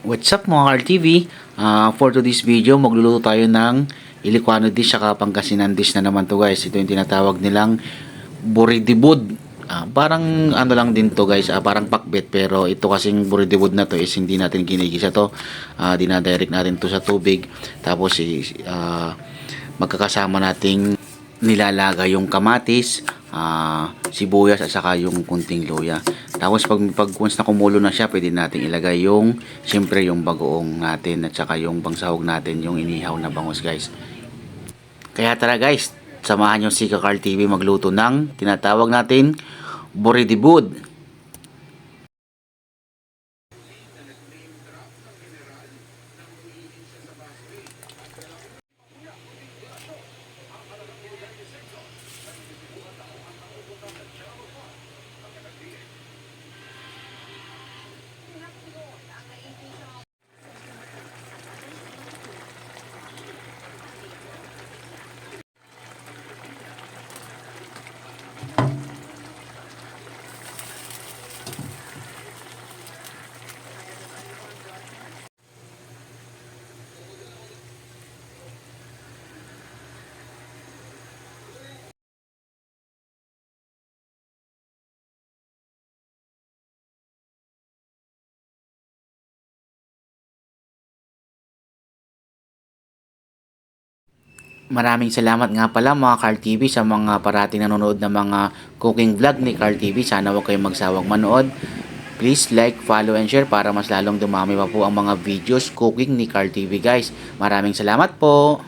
What's up mga Car TV? Ah, for today's video, magluluto tayo ng Ilocano dish saka Pangasinan dish na naman to guys. Ito yung tinatawag nilang buridibud. Ah, parang ano lang din to guys, ah, parang pakbet pero ito kasing buridibud na to is hindi natin ginigisa to. Ah, dinadirect natin to sa tubig. Tapos ah, magkakasama nating nilalaga yung kamatis, ah, sibuyas at saka yung kunting luya. Tapos pag, pag once na kumulo na siya, pwede natin ilagay yung siyempre yung bagoong natin at saka yung bangsahog natin, yung inihaw na bangus guys. Kaya tara guys, samahan nyo si Kakar TV magluto ng tinatawag natin Boridibud. Maraming salamat nga pala mga Carl TV sa mga parating nanonood ng mga cooking vlog ni Carl TV. Sana huwag kayong magsawang manood. Please like, follow, and share para mas lalong dumami pa po ang mga videos cooking ni Carl TV guys. Maraming salamat po!